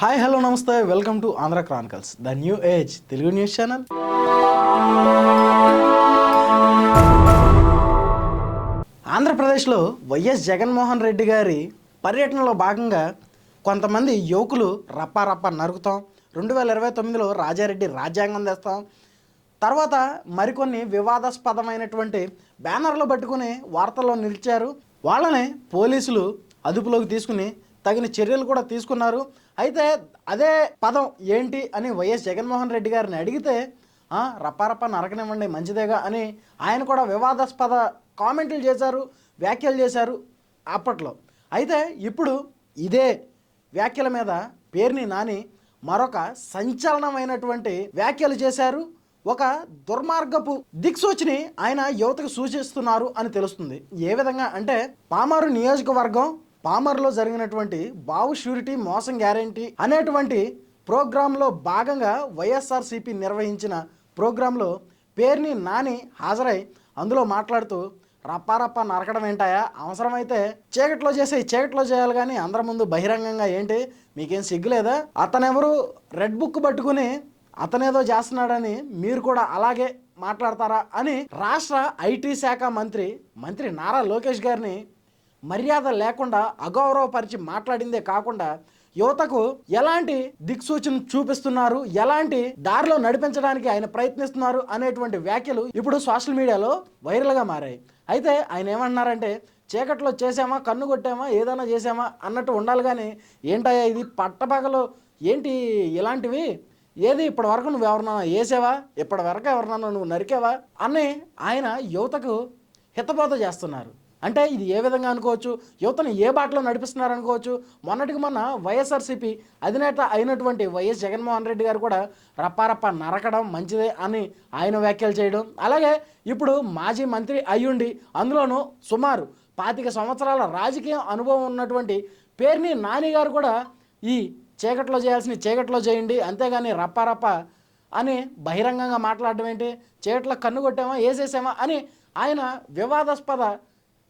Hi hello namaste. Welcome to Andhra chronicles the new age Telugu news channel ఆంధ్రప్రదేశ్లో YS Jaganmohan Reddy గారి పర్యటనలో భాగంగా కొంతమంది యువకులు రప్పా రప్పా నరుకుతాం. రెండు వేల ఇరవై తొమ్మిదిలో రాజారెడ్డి రాజ్యాంగం తెస్తాం. తర్వాత మరికొన్ని వివాదాస్పదమైనటువంటి బ్యానర్లు పట్టుకుని వార్తల్లో నిలిచారు. వాళ్ళని పోలీసులు అదుపులోకి తీసుకుని తగిన చర్యలు కూడా తీసుకున్నారు. అయితే అదే పదం ఏంటి అని వైఎస్ జగన్మోహన్ రెడ్డి గారిని అడిగితే "ఆ, రప్పారప్ప నరకనివ్వండి మంచిదేగా అని ఆయన కూడా వివాదాస్పద కామెంట్లు చేశారు వ్యాఖ్యలు చేశారు అప్పట్లో. అయితే ఇప్పుడు ఇదే వ్యాఖ్యల మీద పేరుని నాని మరొక సంచలనమైనటువంటి వ్యాఖ్యలు చేశారు. ఒక దుర్మార్గపు దిక్సూచిని ఆయన యువతకు సూచిస్తున్నారు అని తెలుస్తుంది. ఏ విధంగా అంటే పామారు నియోజకవర్గం పామర్లో జరిగినటువంటి బావు షూరిటీ మోసం గ్యారంటీ అనేటువంటి ప్రోగ్రాంలో భాగంగా వైఎస్ఆర్సీపీ నిర్వహించిన ప్రోగ్రాంలో పేరుని నాని హాజరై అందులో మాట్లాడుతూ రప్పారప్ప నరకడం ఏంటాయా అవసరమైతే చీకట్లో చేసే చీకట్లో చేయాలి కానీ అందరి ముందు బహిరంగంగా ఏంటి? మీకేం సిగ్గులేదా అతనెవరు? రెడ్ బుక్ పట్టుకుని అతనేదో చేస్తున్నాడని మీరు కూడా అలాగే మాట్లాడతారా? అని రాష్ట్ర ఐటీ శాఖ మంత్రి మంత్రి నారా లోకేష్ గారిని మర్యాద లేకుండా అగౌరవపరిచి మాట్లాడిందే కాకుండా యువతకు ఎలాంటి దిక్సూచన చూపిస్తున్నారు ఎలాంటి దారిలో నడిపించడానికి ఆయన ప్రయత్నిస్తున్నారు అనేటువంటి వ్యాఖ్యలు ఇప్పుడు సోషల్ మీడియాలో వైరల్గా మారాయి. అయితే ఆయన ఏమంటున్నారంటే చీకట్లో చేసామా కన్ను కొట్టామా ఏదైనా చేసామా అన్నట్టు ఉండాలి కానీ ఏంటయ్యా ఇది పట్టపగలు? ఏంటి ఇలాంటివి? ఏది ఇప్పటి వరకు నువ్వు ఎవరినైనా వేసావా? ఇప్పటి వరకు ఎవరినన్నా నువ్వు నరికావా? అని ఆయన యువతకు హితబోధ చేస్తున్నారు. అంటే ఇది ఏ విధంగా అనుకోవచ్చు? యువతను ఏ బాటలో నడిపిస్తున్నారు అనుకోవచ్చు మొన్నటికి మొన్న వైఎస్ఆర్సీపీ అధినేత అయినటువంటి వైఎస్ జగన్మోహన్ రెడ్డి గారు కూడా రప్పారప్ప నరకడం మంచిదే అని ఆయన వ్యాఖ్యలు చేయడం. అలాగే ఇప్పుడు మాజీ మంత్రి అయ్యుండి అందులోనూ సుమారు పాతిక సంవత్సరాల రాజకీయ అనుభవం ఉన్నటువంటి పేర్ని నాని గారు కూడా ఈ చీకట్లో చేయాల్సిన చీకట్లో చేయండి అంతేగాని రప్పారప్ప అని బహిరంగంగా మాట్లాడడం ఏంటి? చీకట్లో కన్ను కొట్టామా? వేసేసామా అని ఆయన వివాదాస్పద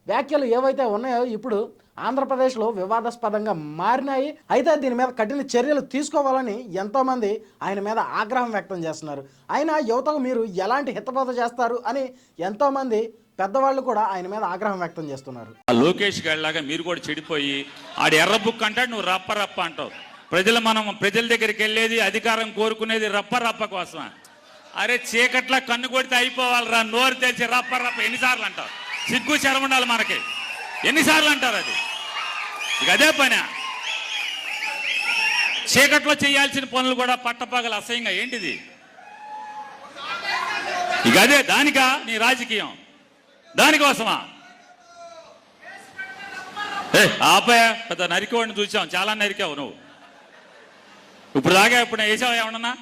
వ్యాఖ్యలు ఏవైతే ఉన్నాయో ఇప్పుడు ఆంధ్రప్రదేశ్లో వివాదాస్పదంగా మారినాయి. అయితే దీని మీద కఠిన చర్యలు తీసుకోవాలని ఎంతోమంది ఆయన మీద ఆగ్రహం వ్యక్తం చేస్తున్నారు. అయినా యువతకు మీరు ఎలాంటి హితబోధ చేస్తారు అని ఎంతోమంది పెద్దవాళ్ళు కూడా ఆయన మీద ఆగ్రహం వ్యక్తం చేస్తున్నారు. ఆ లోకేష్ గారిలాగా మీరు కూడా చెడిపోయి ఆడు ఎర్ర బుక్ అంటాడు నువ్వు రప్ప రప్ప అంటావు. ప్రజలు మనం ప్రజల దగ్గరికి వెళ్ళేది అధికారం కోరుకునేది రప్ప రప్ప కోసమా. అరే చీకట్ల కన్ను కొడితే అయిపోవాలిరా నోరు తెరిచి రప్ప రప్ప ఎన్నిసార్లు అంటావు? సిగ్గు శరం ఉండాలి మనకి. ఎన్నిసార్లు అంటారు అది? ఇక అదే పని. చీకట్లో చేయాల్సిన పనులు కూడా పట్టపగలు అసహ్యంగా. ఏంటిది? ఇక అదే దానికా? నీ రాజకీయం. దానికోసమా? ఏ ఆపయ పెద్ద నరికోడిని చూసాం. చాలా నరికావు నువ్వు. ఇప్పుడు దాకా ఇప్పుడు వేసావు ఏమన్నా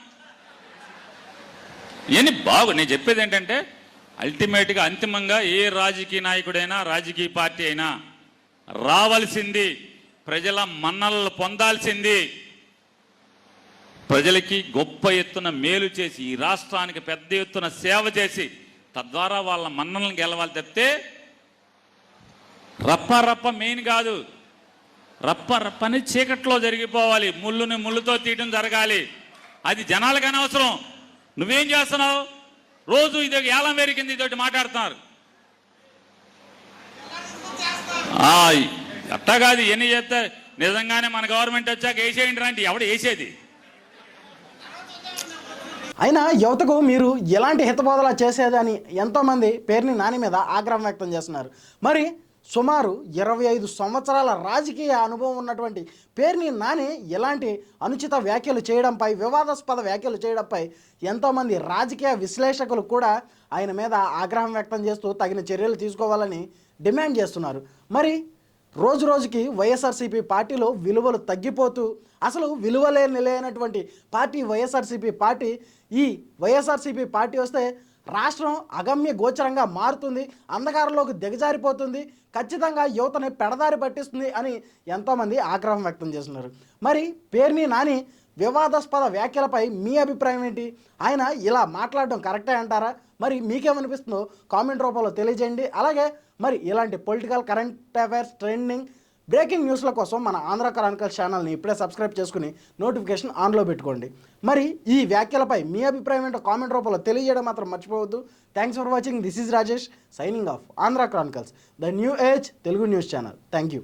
ఇవన్నీ బాగు నేను చెప్పేది ఏంటంటే అల్టిమేట్గా అంతిమంగా ఏ రాజకీయ నాయకుడైనా రాజకీయ పార్టీ అయినా రావాల్సింది ప్రజల మన్నలు పొందాల్సింది. ప్రజలకి గొప్ప ఎత్తున మేలు చేసి ఈ రాష్ట్రానికి పెద్ద ఎత్తున సేవ చేసి తద్వారా వాళ్ళ మన్నలను గెలవాలి తప్పితే రప్ప రప్ప మెయిన్ కాదు. రప్ప రప్పని చీకట్లో జరిగిపోవాలి. ముళ్ళుని ముళ్ళుతో తీయడం జరగాలి. అది జనాలకు అనవసరం. నువ్వేం చేస్తున్నావు? రోజు ఇది ఏలం వేరికింది ఇదొకటి మాట్లాడుతున్నారు. ఆ, అట్టా కాదు ఎన్ని చేస్తే నిజంగానే మన గవర్నమెంట్ వచ్చాక వేసేయండి అంటే ఎవడు వేసేది? అయినా యువతకు మీరు ఎలాంటి హితబోధలా చేసేదని ఎంతోమంది పేరుని నాని మీద ఆగ్రహం వ్యక్తం చేస్తున్నారు. మరి సుమారు ఇరవై ఐదు సంవత్సరాల రాజకీయ అనుభవం ఉన్నటువంటి పేరుని నాని ఎలాంటి అనుచిత వ్యాఖ్యలు చేయడంపై వివాదాస్పద వ్యాఖ్యలు చేయడంపై ఎంతోమంది రాజకీయ విశ్లేషకులు కూడా ఆయన మీద ఆగ్రహం వ్యక్తం చేస్తూ తగిన చర్యలు తీసుకోవాలని డిమాండ్ చేస్తున్నారు. మరి రోజు రోజుకి వైఎస్ఆర్సీపీ పార్టీలో విలువలు తగ్గిపోతూ అసలు విలువలే నిలైనటువంటి పార్టీ వైఎస్ఆర్సీపీ పార్టీ ఈ వైఎస్ఆర్సీపీ పార్టీ వస్తే రాష్ట్రం అగమ్య గోచరంగా మారుతుంది అంధకారంలోకి దిగజారిపోతుంది ఖచ్చితంగా యువతని పెడదారి పట్టిస్తుంది అని ఎంతోమంది ఆగ్రహం వ్యక్తం చేస్తున్నారు. మరి పేర్ని నాని వివాదాస్పద వ్యాఖ్యలపై మీ అభిప్రాయం ఏంటి? ఆయన ఇలా మాట్లాడడం కరెక్టే అంటారా? మరి మీకేమనిపిస్తుందో కామెంట్ రూపంలో తెలియజేయండి. అలాగే మరి ఇలాంటి political current affairs trending breaking న్యూస్ల కోసం మన ఆంధ్ర క్రానికల్ ఛానల్ని ఇప్పుడే సబ్స్క్రైబ్ చేసుకుని నోటిఫికేషన్ ఆన్లో పెట్టుకోండి. మరి ఈ వ్యాఖ్యలపై మీ అభిప్రాయం ఏంటో కామెంట్ రూపంలో తెలియజేయడం మాత్రం మర్చిపోవద్దు. Thanks for watching this is Rajesh signing off Andhra chronicles the new age Telugu news channel thank you